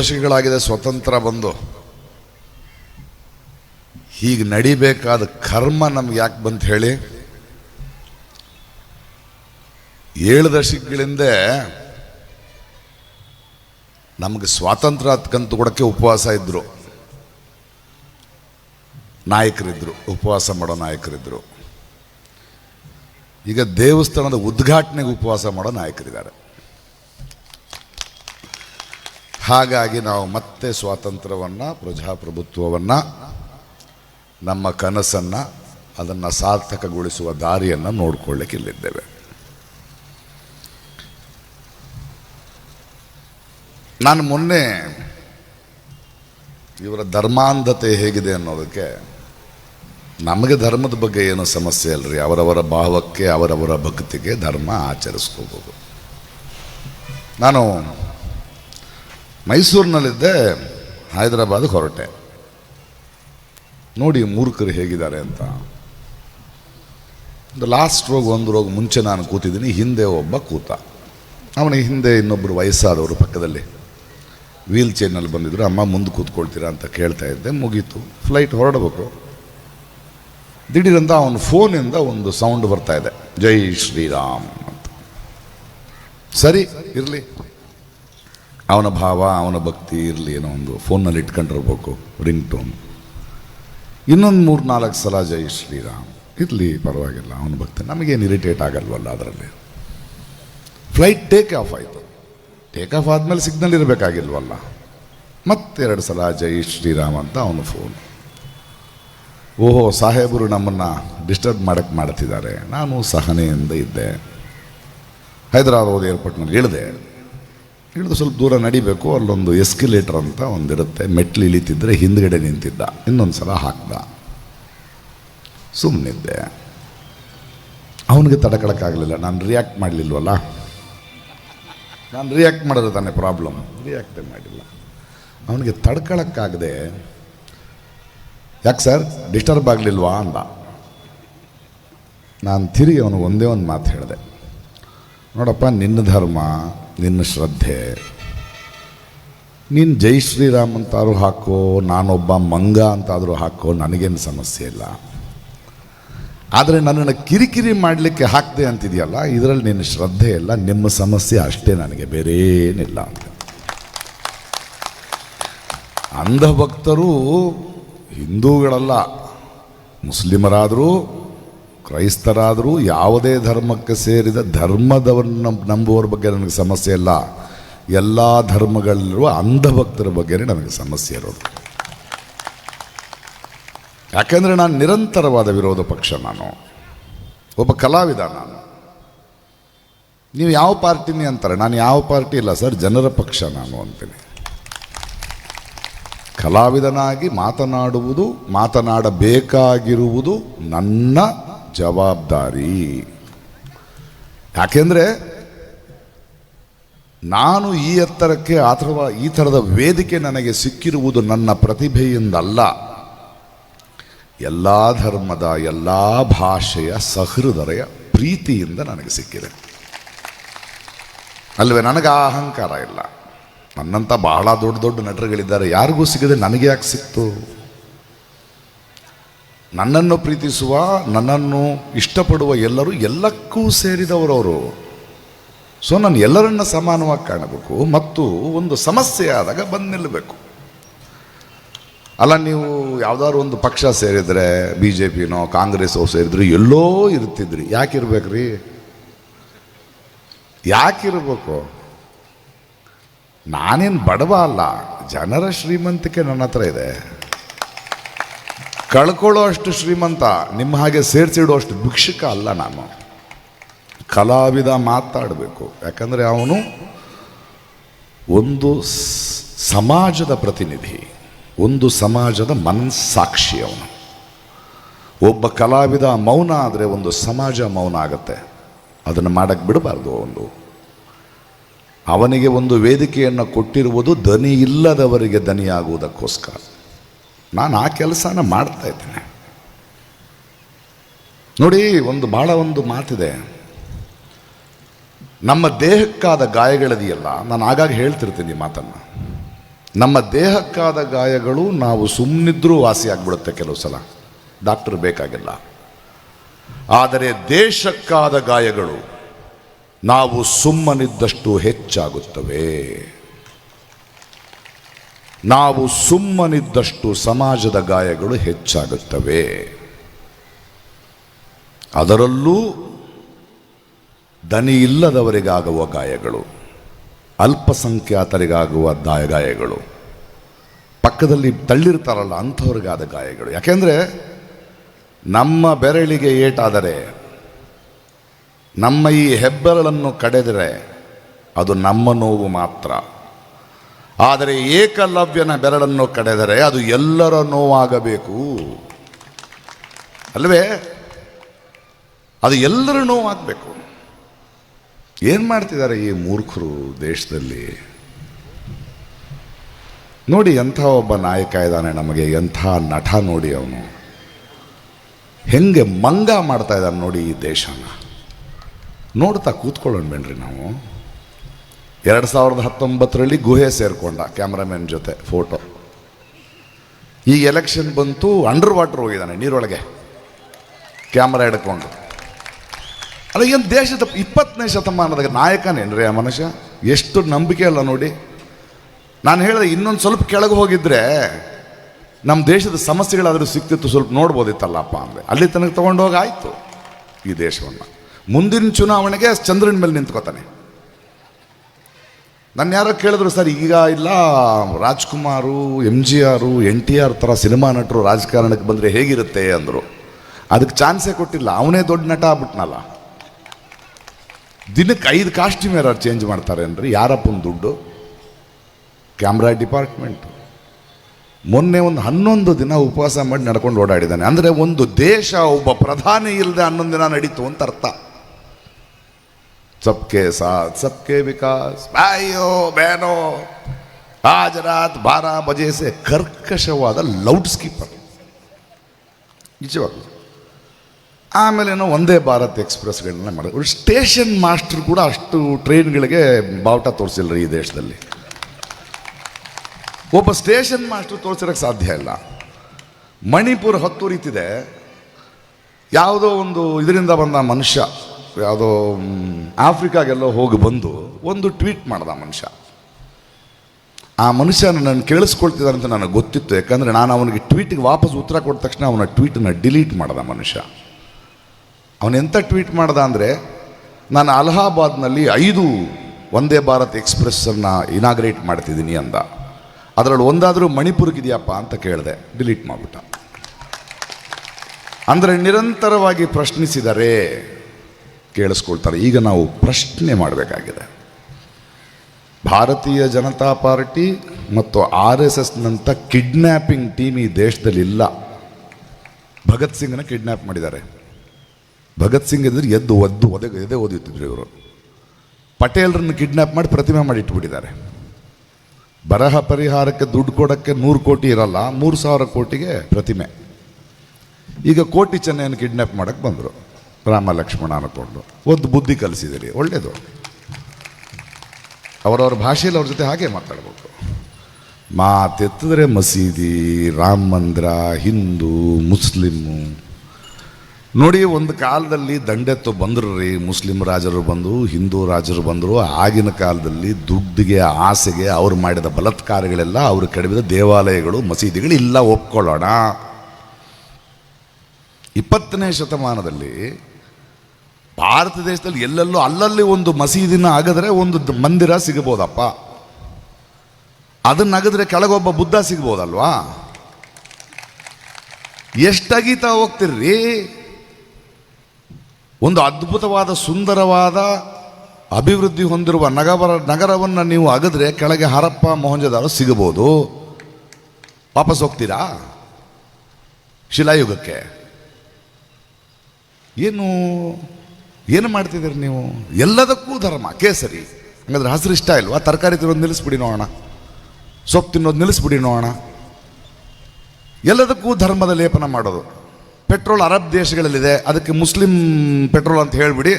ದಶಕಗಳಾಗಿದೆ ಸ್ವತಂತ್ರ ಬಂದು ಹೀಗೆ ನಡಿಬೇಕಾದ ಕರ್ಮ ನಮ್ಗೆ ಯಾಕೆ ಬಂತ ಹೇಳಿ? ಏಳು ದಶಕಗಳಿಂದ ನಮಗೆ ಸ್ವಾತಂತ್ರ್ಯ ಕಂತು ಕೊಡೋಕ್ಕೆ ಉಪವಾಸ ಇದ್ರು. ನಾಯಕರಿದ್ರು, ಉಪವಾಸ ಮಾಡೋ ನಾಯಕರಿದ್ರು. ಈಗ ದೇವಸ್ಥಾನದ ಉದ್ಘಾಟನೆಗೆ ಉಪವಾಸ ಮಾಡೋ ನಾಯಕರಿದ್ದಾರೆ. ಹಾಗಾಗಿ ನಾವು ಮತ್ತೆ ಸ್ವಾತಂತ್ರ್ಯವನ್ನು, ಪ್ರಜಾಪ್ರಭುತ್ವವನ್ನು, ನಮ್ಮ ಕನಸನ್ನು, ಅದನ್ನು ಸಾರ್ಥಕಗೊಳಿಸುವ ದಾರಿಯನ್ನು ನೋಡಿಕೊಳ್ಳಕ್ಕೆ ಇಲ್ಲಿದ್ದೇವೆ. ನಾನು ಮೊನ್ನೆ ಇವರ ಧರ್ಮಾಂಧತೆ ಹೇಗಿದೆ ಅನ್ನೋದಕ್ಕೆ ನಮಗೆ ಧರ್ಮದ ಬಗ್ಗೆ ಏನು ಸಮಸ್ಯೆ ಅಲ್ಲರಿ ಅವರವರ ಭಾವಕ್ಕೆ, ಅವರವರ ಭಕ್ತಿಗೆ ಧರ್ಮ ಆಚರಿಸ್ಕೋಬೋದು. ನಾನು ಮೈಸೂರಿನಲ್ಲಿದ್ದೆ ಹೈದರಾಬಾದ್ಗೆ ಹೊರಟೆ. ನೋಡಿ ಮೂರ್ಖರು ಹೇಗಿದ್ದಾರೆ ಅಂತ. ಲಾಸ್ಟ್ ರೋಗ್, ಒಂದು ರೋಗ ಮುಂಚೆ ನಾನು ಕೂತಿದ್ದೀನಿ, ಹಿಂದೆ ಒಬ್ಬ ಕೂತ. ಅವನಿಗೆ ಹಿಂದೆ ಇನ್ನೊಬ್ಬರು ವಯಸ್ಸಾದವರು ಪಕ್ಕದಲ್ಲಿ. ವೀಲ್ ಚೇರ್ನಲ್ಲಿ ಬಂದಿದ್ದರು ಅಮ್ಮ, ಮುಂದೆ ಕೂತ್ಕೊಳ್ತೀರಾ ಅಂತ ಕೇಳ್ತಾ ಇದ್ದೆ, ಮುಗೀತು. ಫ್ಲೈಟ್ ಹೊರಡಬೇಕು. ದಿಢೀರಂದ ಅವನ ಫೋನಿಂದ ಒಂದು ಸೌಂಡ್ ಬರ್ತಾ ಇದೆ, ಜೈ ಶ್ರೀರಾಮ್ ಅಂತ. ಸರಿ, ಇರಲಿ. ಅವನ ಭಾವ, ಅವನ ಭಕ್ತಿ ಇರಲಿ ಏನೋ ಒಂದು ಫೋನಲ್ಲಿ ಇಟ್ಕೊಂಡಿರ್ಬೇಕು ರಿಂಗ್ ಟೋನ್ ಇನ್ನೊಂದು ಮೂರು ನಾಲ್ಕು ಸಲ ಜೈ ಶ್ರೀರಾಮ್. ಇರಲಿ, ಪರವಾಗಿಲ್ಲ, ಅವನ ಭಕ್ತಿ. ನಮಗೇನು ಇರಿಟೇಟ್ ಆಗಲ್ವಲ್ಲ ಅದರಲ್ಲಿ? ಫ್ಲೈಟ್ ಟೇಕ್ ಆಫ್ ಆಯಿತು. ಟೇಕ್ ಆಫ್ ಆದಮೇಲೆ ಸಿಗ್ನಲ್ ಇರಬೇಕಾಗಿಲ್ವಲ್ಲ? ಮತ್ತೆರಡು ಸಲ ಜೈ ಶ್ರೀರಾಮ್ ಅಂತ ಅವನು ಫೋನ್ ಓಹೋ, ಸಾಹೇಬರು ನಮ್ಮನ್ನು ಡಿಸ್ಟರ್ಬ್ ಮಾಡಕ್ಕೆ ಮಾಡ್ತಿದ್ದಾರೆ. ನಾನು ಸಹನೆಯಿಂದ ಇದ್ದೆ. ಹೈದರಾಬಾದ್ ಏರ್ಪೋರ್ಟ್ನಲ್ಲಿ ಇಳಿದೆ. ಇಳಿದು ಸ್ವಲ್ಪ ದೂರ ನಡಿಬೇಕು, ಅಲ್ಲೊಂದು ಎಸ್ಕಿಲೇಟರ್ ಅಂತ ಒಂದಿರುತ್ತೆ. ಮೆಟ್ಲು ಇಳಿತಿದ್ರೆ ಹಿಂದ್ಗಡೆ ನಿಂತಿದ್ದ. ಇನ್ನೊಂದು ಸಲ ಹಾಕ್ದ. ಸುಮ್ಮನಿದ್ದೆ ಅವನಿಗೆ ತಡ್ಕೊಳಕ್ಕಾಗಲಿಲ್ಲ. ನಾನು ರಿಯಾಕ್ಟ್ ಮಾಡಲಿಲ್ವಲ್ಲ? ನಾನು ರಿಯಾಕ್ಟ್ ಮಾಡಿದ್ರೆ ತಾನೇ ಪ್ರಾಬ್ಲಮ್ ರಿಯಾಕ್ಟೇ ಮಾಡಿಲ್ಲ. ಅವನಿಗೆ ತಡ್ಕೊಳಕ್ಕಾಗದೆ, ಯಾಕೆ ಸರ್? ಡಿಸ್ಟರ್ಬ್ ಆಗಲಿಲ್ವಾ? ಅಂದ. ನಾನು ತಿರುಗಿ ಅವನು ಒಂದೇ ಒಂದು ಮಾತು ಹೇಳಿದೆ. ನೋಡಪ್ಪ, ನಿನ್ನ ಧರ್ಮ ನಿನ್ನ ಶ್ರದ್ಧೆ. ನೀನು ಜೈ ಶ್ರೀರಾಮ್ ಅಂತಾದ್ರೂ ಹಾಕೋ, ನಾನೊಬ್ಬ ಮಂಗ ಅಂತಾದರೂ ಹಾಕೋ, ನನಗೇನು ಸಮಸ್ಯೆ ಇಲ್ಲ. ಆದರೆ ನನ್ನನ್ನು ಕಿರಿಕಿರಿ ಮಾಡಲಿಕ್ಕೆ ಹಾಕ್ದೆ ಅಂತಿದೆಯಲ್ಲ, ಇದರಲ್ಲಿ ನಿನ್ನ ಶ್ರದ್ಧೆ ಇಲ್ಲ, ನಿಮ್ಮ ಸಮಸ್ಯೆ ಅಷ್ಟೇ ನನಗೆ ಬೇರೆ ಏನಿಲ್ಲ ಅಂತ. ಅಂಧಭಕ್ತರು ಹಿಂದೂಗಳಲ್ಲ, ಮುಸ್ಲಿಮರಾದರೂ ಕ್ರೈಸ್ತರಾದರೂ ಯಾವುದೇ ಧರ್ಮಕ್ಕೆ ಸೇರಿದ ಧರ್ಮದವರನ್ನು ನಂಬುವವ್ರ ಬಗ್ಗೆ ನನಗೆ ಸಮಸ್ಯೆ ಇಲ್ಲ. ಎಲ್ಲ ಧರ್ಮಗಳಲ್ಲಿರುವ ಅಂಧಭಕ್ತರ ಬಗ್ಗೆನೇ ನನಗೆ ಸಮಸ್ಯೆ ಇರೋದು. ಯಾಕೆಂದರೆ ನಾನು ನಿರಂತರವಾದ ವಿರೋಧ ಪಕ್ಷ ನಾನು. ಒಬ್ಬ ಕಲಾವಿದ ನಾನು. ನೀವು ಯಾವ ಪಾರ್ಟಿನಿ ಅಂತಾರೆ, ನಾನು ಯಾವ ಪಾರ್ಟಿ ಇಲ್ಲ ಸರ್, ಜನರ ಪಕ್ಷ ನಾನು ಅಂತೀನಿ. ಕಲಾವಿದನಾಗಿ ಮಾತನಾಡುವುದು, ಮಾತನಾಡಬೇಕಾಗಿರುವುದು ನನ್ನ ಜವಾಬ್ದಾರಿ. ಯಾಕೆಂದರೆ ನಾನು ಈ ಎತ್ತರಕ್ಕೆ ಅಥವಾ ಈ ಥರದ ವೇದಿಕೆ ನನಗೆ ಸಿಕ್ಕಿರುವುದು ನನ್ನ ಪ್ರತಿಭೆಯಿಂದಲ್ಲ. ಎಲ್ಲ ಧರ್ಮದ, ಎಲ್ಲ ಭಾಷೆಯ ಸಹೃದಯ ಪ್ರೀತಿಯಿಂದ ನನಗೆ ಸಿಕ್ಕಿದೆ. ಅಲ್ವೇ, ನನಗೆ ಆ ಅಹಂಕಾರ ಇಲ್ಲ. ನನ್ನಂಥ ಬಹಳ ದೊಡ್ಡ ದೊಡ್ಡ ನಟರುಗಳಿದ್ದಾರೆ. ಯಾರಿಗೂ ಸಿಗದೆ ನನಗೆ ಯಾಕೆ ಸಿಕ್ತು? ನನ್ನನ್ನು ಪ್ರೀತಿಸುವ, ನನ್ನನ್ನು ಇಷ್ಟಪಡುವ ಎಲ್ಲರೂ ಎಲ್ಲಕ್ಕೂ ಸೇರಿದವರವರು ಸೊ ನಾನು ಎಲ್ಲರನ್ನ ಸಮಾನವಾಗಿ ಕಾಣಬೇಕು, ಮತ್ತು ಒಂದು ಸಮಸ್ಯೆ ಆದಾಗ ಬಂದು ನಿಲ್ಲಬೇಕು. ಅಲ್ಲ, ನೀವು ಯಾವ್ದಾದ್ರು ಒಂದು ಪಕ್ಷ ಸೇರಿದರೆ ಬಿ ಜೆ ಪಿನೋ ಕಾಂಗ್ರೆಸ್ಸೋ ಸೇರಿದ್ರು ಎಲ್ಲೋ ಇರ್ತಿದ್ರಿ. ಯಾಕಿರ್ಬೇಕ್ರಿ? ಯಾಕಿರ್ಬೇಕು? ನಾನೇನು ಬಡವ ಅಲ್ಲ, ಜನರ ಶ್ರೀಮಂತಿಕೆ ನನ್ನ ಹತ್ರ ಇದೆ. ಕಳ್ಕೊಳ್ಳೋ ಅಷ್ಟು ಶ್ರೀಮಂತ, ನಿಮ್ಮ ಹಾಗೆ ಸೇರಿಸಿಡೋ ಅಷ್ಟು ಭಿಕ್ಷುಕ ಅಲ್ಲ ನಾನು. ಕಲಾವಿದ ಮಾತಾಡಬೇಕು. ಯಾಕಂದರೆ ಅವನು ಒಂದು ಸಮಾಜದ ಪ್ರತಿನಿಧಿ, ಒಂದು ಸಮಾಜದ ಮನಸ್ಸಾಕ್ಷಿ ಅವನು. ಒಬ್ಬ ಕಲಾವಿದ ಮೌನ ಆದರೆ ಒಂದು ಸಮಾಜ ಮೌನ ಆಗುತ್ತೆ. ಅದನ್ನು ಮಾಡಕ್ಕೆ ಬಿಡಬಾರ್ದು ಅವನು. ಅವನಿಗೆ ಒಂದು ವೇದಿಕೆಯನ್ನು ಕೊಟ್ಟಿರುವುದು ದನಿ ಇಲ್ಲದವರಿಗೆ ದನಿಯಾಗುವುದಕ್ಕೋಸ್ಕರ. ನಾನು ಆ ಕೆಲಸನ ಮಾಡ್ತಾ ಇದ್ದೇನೆ. ನೋಡಿ, ಒಂದು ಭಾಳ ಒಂದು ಮಾತಿದೆ. ನಮ್ಮ ದೇಹಕ್ಕಾದ ಗಾಯಗಳಿದೆಯಲ್ಲ, ನಾನು ಆಗಾಗ ಹೇಳ್ತಿರ್ತೀನಿ ಮಾತನ್ನು. ನಮ್ಮ ದೇಹಕ್ಕಾದ ಗಾಯಗಳು ನಾವು ಸುಮ್ಮನಿದ್ರೂ ವಾಸಿಯಾಗ್ಬಿಡುತ್ತೆ ಕೆಲವು ಸಲ. ಡಾಕ್ಟರ್ ಬೇಕಾಗಿಲ್ಲ. ಆದರೆ ದೇಶಕ್ಕಾದ ಗಾಯಗಳು ನಾವು ಸುಮ್ಮನಿದ್ದಷ್ಟು ಹೆಚ್ಚಾಗುತ್ತವೆ. ನಾವು ಸುಮ್ಮನಿದ್ದಷ್ಟು ಸಮಾಜದ ಗಾಯಗಳು ಹೆಚ್ಚಾಗುತ್ತವೆ. ಅದರಲ್ಲೂ ದನಿ ಇಲ್ಲದವರಿಗಾಗುವ ಗಾಯಗಳು, ಅಲ್ಪಸಂಖ್ಯಾತರಿಗಾಗುವ ದಾಯ ಗಾಯಗಳು, ಪಕ್ಕದಲ್ಲಿ ತಳ್ಳಿರ್ತಾರಲ್ಲ ಅಂಥವ್ರಿಗಾದ ಗಾಯಗಳು. ಯಾಕೆಂದರೆ ನಮ್ಮ ಬೆರಳಿಗೆ ಏಟಾದರೆ, ನಮ್ಮ ಈ ಹೆಬ್ಬೆರಳನ್ನು ಕಡೆದರೆ ಅದು ನಮ್ಮ ನೋವು ಮಾತ್ರ. ಆದರೆ ಏಕಲವ್ಯನ ಬೆರಳನ್ನು ಕಡೆದರೆ ಅದು ಎಲ್ಲರ ನೋವಾಗಬೇಕು. ಅಲ್ವೇ? ಅದು ಎಲ್ಲರ ನೋವಾಗಬೇಕು. ಏನು ಮಾಡ್ತಿದ್ದಾರೆ ಈ ಮೂರ್ಖರು ದೇಶದಲ್ಲಿ? ನೋಡಿ, ಎಂಥ ಒಬ್ಬ ನಾಯಕ ಇದ್ದಾನೆ ನಮಗೆ, ಎಂಥ ನಟ ನೋಡಿ ಅವನು. ಹೆಂಗೆ ಮಂಗ ಮಾಡ್ತಾ ಇದ್ದಾನೆ ನೋಡಿ ಈ ದೇಶನ. ನೋಡ್ತಾ ಕೂತ್ಕೊಳ್ಳೋಣ ಬೇಡ್ರಿ ನಾವು. ಎರಡು ಸಾವಿರದ ಹತ್ತೊಂಬತ್ತರಲ್ಲಿ ಗುಹೆ ಸೇರಿಕೊಂಡ ಕ್ಯಾಮ್ರಾಮ್ಯಾನ್ ಜೊತೆ ಫೋಟೋ. ಈ ಎಲೆಕ್ಷನ್ ಬಂತು ಅಂಡರ್ ವಾಟರ್ ಹೋಗಿದ್ದಾನೆ ನೀರೊಳಗೆ. ಕ್ಯಾಮ್ರಾ ಹಿಡ್ಕೊಂಡು. ಅಲ್ಲ, ಏನು ದೇಶದ ಇಪ್ಪತ್ತನೇ ಶತಮಾನದ ನಾಯಕನೇನ್ರಿ ಆ ಮನುಷ್ಯ? ಎಷ್ಟು ನಂಬಿಕೆ ಅಲ್ಲ ನೋಡಿ. ನಾನು ಹೇಳಿದೆ, ಇನ್ನೊಂದು ಸ್ವಲ್ಪ ಕೆಳಗೆ ಹೋಗಿದ್ರೆ ನಮ್ಮ ದೇಶದ ಸಮಸ್ಯೆಗಳಾದರೂ ಸಿಕ್ತಿತ್ತು, ಸ್ವಲ್ಪ ನೋಡ್ಬೋದಿತ್ತಲ್ಲಪ್ಪ ಅಂದರೆ. ಅಲ್ಲಿ ತನಕ ತೊಗೊಂಡೋಗಿ ಆಯಿತು ಈ ದೇಶವನ್ನು. ಮುಂದಿನ ಚುನಾವಣೆಗೆ ಚಂದ್ರನ ಮೇಲೆ ನಿಂತ್ಕೋತಾನೆ. ನನ್ನ ಯಾರೋ ಕೇಳಿದ್ರು, ಸರ್, ಈಗ ಇಲ್ಲ, Rajkumar M G R N T R ಥರ ಸಿನಿಮಾ ನಟರು ರಾಜಕಾರಣಕ್ಕೆ ಬಂದರೆ ಹೇಗಿರುತ್ತೆ? ಅಂದರು. ಅದಕ್ಕೆ ಚಾನ್ಸೇ ಕೊಟ್ಟಿಲ್ಲ. ಅವನೇ ದೊಡ್ಡ ನಟ ಆಗ್ಬಿಟ್ನಲ್ಲ. ದಿನಕ್ಕೆ ಐದು ಕಾಸ್ಟ್ಯೂಮ್ ಯಾರು ಚೇಂಜ್ ಮಾಡ್ತಾರೆ ಅಂದ್ರೆ ಯಾರಪ್ಪನ ದುಡ್ಡು? Camera department. ಮೊನ್ನೆ ಒಂದು ಹನ್ನೊಂದು ದಿನ ಉಪವಾಸ ಮಾಡಿ ನಡ್ಕೊಂಡು ಓಡಾಡಿದ್ದಾನೆ. ಅಂದರೆ ಒಂದು ದೇಶ, ಒಬ್ಬ ಪ್ರಧಾನಿ ಇಲ್ಲದೆ ಹನ್ನೊಂದು ದಿನ ನಡೀತು ಅಂತ ಅರ್ಥ. ಸಬ್ಕೆ ಸಾಥ್ ಸಬ್ಕೆ ವಿಕಾಸ್ ಬಾಯೋ ಬೇನೋ ಆಜ್ ರಾತ್ ಬಾರ ಬಜೆ ಸೆ ಕರ್ಕಶವಾದ ಲೌಡ್ ಸ್ಕೀಪರ್ ನಿಜವಾಗ್ಲೂ ಆಮೇಲೆ ಏನೋ ಒಂದೇ ಭಾರತ್ ಎಕ್ಸ್ಪ್ರೆಸ್ಗಳನ್ನ ಮಾಡಿದ್ರು ಸ್ಟೇಷನ್ ಮಾಸ್ಟರ್ ಕೂಡ ಅಷ್ಟು ಟ್ರೈನ್ಗಳಿಗೆ ಬಾವುಟ ತೋರಿಸಿಲ್ಲ ಈ ದೇಶದಲ್ಲಿ। ಒಬ್ಬ ಸ್ಟೇಷನ್ ಮಾಸ್ಟರ್ ತೋರಿಸಿರೋಕ್ಕೆ ಸಾಧ್ಯ ಇಲ್ಲ. ಮಣಿಪುರ ಹೊತ್ತುರಿತಿದೆ. ಯಾವುದೋ ಒಂದು ಇದರಿಂದ ಬಂದ ಮನುಷ್ಯ. ಯಾವುದೋ ಆಫ್ರಿಕಾಗೆಲ್ಲ ಹೋಗಿ ಬಂದು ಒಂದು ಟ್ವೀಟ್ ಮಾಡ್ದ ಮನುಷ್ಯ. ಆ ಮನುಷ್ಯ ನನ್ನ ಕೇಳಿಸ್ಕೊಳ್ತಿದ್ದಾರೆ ಅಂತ ನನಗೆ ಗೊತ್ತಿತ್ತು, ಯಾಕಂದರೆ ನಾನು ಅವನಿಗೆ ಟ್ವೀಟಿಗೆ ವಾಪಸ್ ಉತ್ತರ ಕೊಟ್ಟ ತಕ್ಷಣ ಅವನ ಟ್ವೀಟನ್ನು ಡಿಲೀಟ್ ಮಾಡ್ದ ಮನುಷ್ಯ. ಅವನೆಂಥ ಟ್ವೀಟ್ ಮಾಡ್ದ ಅಂದರೆ, ನಾನು ಅಲಹಾಬಾದ್ನಲ್ಲಿ ಐದು ವಂದೇ ಭಾರತ್ ಎಕ್ಸ್ಪ್ರೆಸ್ಸನ್ನು ಇನಾಗ್ರೇಟ್ ಮಾಡ್ತಿದ್ದೀನಿ ಅಂದ. ಅದರಲ್ಲಿ ಒಂದಾದರೂ ಮಣಿಪುರಕ್ಕಿದೆಯಪ್ಪ ಅಂತ ಕೇಳಿದೆ, ಡಿಲೀಟ್ ಮಾಡಿಬಿಟ್ಟ. ಅಂದರೆ ನಿರಂತರವಾಗಿ ಪ್ರಶ್ನಿಸಿದರೆ ಕೇಳಿಸ್ಕೊಳ್ತಾರೆ. ಈಗ ನಾವು ಪ್ರಶ್ನೆ ಮಾಡಬೇಕಾಗಿದೆ. ಭಾರತೀಯ ಜನತಾ ಪಾರ್ಟಿ ಮತ್ತು ಆರ್ ಎಸ್ ಎಸ್ನಂಥ ಕಿಡ್ನ್ಯಾಪಿಂಗ್ ಟೀಮ್ ಈ ದೇಶದಲ್ಲಿ ಇಲ್ಲ. ಭಗತ್ ಸಿಂಗ್ನ ಕಿಡ್ನ್ಯಾಪ್ ಮಾಡಿದ್ದಾರೆ. ಭಗತ್ ಸಿಂಗ್ ಇದ್ರೆ ಎದ್ದು ಒದ್ದು ಒದೆ, ಎದೆ ಓದಿತ್ತಿದ್ರು ಇವರು. ಪಟೇಲ್ರನ್ನು ಕಿಡ್ನ್ಯಾಪ್ ಮಾಡಿ ಪ್ರತಿಮೆ ಮಾಡಿ ಇಟ್ಬಿಟ್ಟಿದ್ದಾರೆ ಬರಹ ಪರಿಹಾರಕ್ಕೆ ದುಡ್ಡು ಕೊಡೋಕ್ಕೆ ನೂರು ಕೋಟಿ ಇರಲ್ಲ, ಮೂರು ಸಾವಿರ ಕೋಟಿಗೆ ಪ್ರತಿಮೆ. ಈಗ ಕೋಟಿ ಚೆನ್ನೈಯನ್ನು ಕಿಡ್ನ್ಯಾಪ್ ಮಾಡೋಕ್ಕೆ ಬಂದರು. ರಾಮ ಲಕ್ಷ್ಮಣ ಅನ್ಕೊಂಡು ಒಂದು ಬುದ್ಧಿ ಕಲಿಸಿದಿರಿ ಒಳ್ಳೆಯದು ಅವರವ್ರ ಭಾಷೆಯಲ್ಲಿ ಅವ್ರ ಜೊತೆ ಹಾಗೆ ಮಾತಾಡಬೇಕು. ಮಾತೆತ್ತಿದ್ರೆ ಮಸೀದಿ, ರಾಮ ಮಂದಿರ, ಹಿಂದೂ ಮುಸ್ಲಿಮು ನೋಡಿ, ಒಂದು ಕಾಲದಲ್ಲಿ ದಂಡೆತ್ತು ಬಂದರು ರೀ, ಮುಸ್ಲಿಂ ರಾಜರು ಬಂದರು ಹಿಂದೂ ರಾಜರು ಬಂದರು. ಆಗಿನ ಕಾಲದಲ್ಲಿ ದುಡ್ಡಿಗೆ, ಆಸೆಗೆ ಅವ್ರು ಮಾಡಿದ ಬಲತ್ಕಾರಗಳೆಲ್ಲ ಅವರು ಕೆಡವಿದ ದೇವಾಲಯಗಳು, ಮಸೀದಿಗಳು ಇಲ್ಲ, ಒಪ್ಕೊಳ್ಳೋಣ. ಇಪ್ಪತ್ತನೇ ಶತಮಾನದಲ್ಲಿ ಭಾರತ ದೇಶದಲ್ಲಿ ಎಲ್ಲೆಲ್ಲೋ ಅಲ್ಲಲ್ಲಿ ಒಂದು ಮಸೀದಿನ ಅಗದ್ರೆ ಒಂದು ಮಂದಿರ ಸಿಗಬಹುದಪ್ಪ. ಅದನ್ನ ಅಗದ್ರೆ ಕೆಳಗೊಬ್ಬ ಬುದ್ಧ ಸಿಗ್ಬೋದಲ್ವಾ ಎಷ್ಟಗೀತಾ ಹೋಗ್ತಿರ್ರಿ? ಒಂದು ಅದ್ಭುತವಾದ ಸುಂದರವಾದ ಅಭಿವೃದ್ಧಿ ಹೊಂದಿರುವ ನಗರ ನಗರವನ್ನು ನೀವು ಅಗದ್ರೆ ಕೆಳಗೆ ಹರಪ್ಪ ಮೊಹಂಜದಾರ ಸಿಗಬಹುದು. ವಾಪಸ್ ಹೋಗ್ತೀರಾ? ಶಿಲಾಯುಗಕ್ಕೆ. ಏನು? ಏನು ಮಾಡ್ತಿದ್ದೀರಿ ನೀವು? ಎಲ್ಲದಕ್ಕೂ ಧರ್ಮ. ಕೇಸರಿ. ಹಂಗಾದ್ರೆ ಹಸಿರು ಇಷ್ಟ ಇಲ್ವಾ? ತರಕಾರಿ ತಿನ್ನೋದು ನಿಲ್ಲಿಸ್ಬಿಡಿ ನೋಡೋಣ. ಸೊಪ್ಪು ತಿನ್ನೋದು ನಿಲ್ಲಿಸ್ಬಿಡಿ ನೋಡೋಣ. ಎಲ್ಲದಕ್ಕೂ ಧರ್ಮದ ಲೇಪನ ಮಾಡೋದು. ಪೆಟ್ರೋಲ್ ಅರಬ್ ದೇಶಗಳಲ್ಲಿದೆ. ಅದಕ್ಕೆ ಮುಸ್ಲಿಂ ಪೆಟ್ರೋಲ್ ಅಂತ ಹೇಳಿಬಿಡಿ.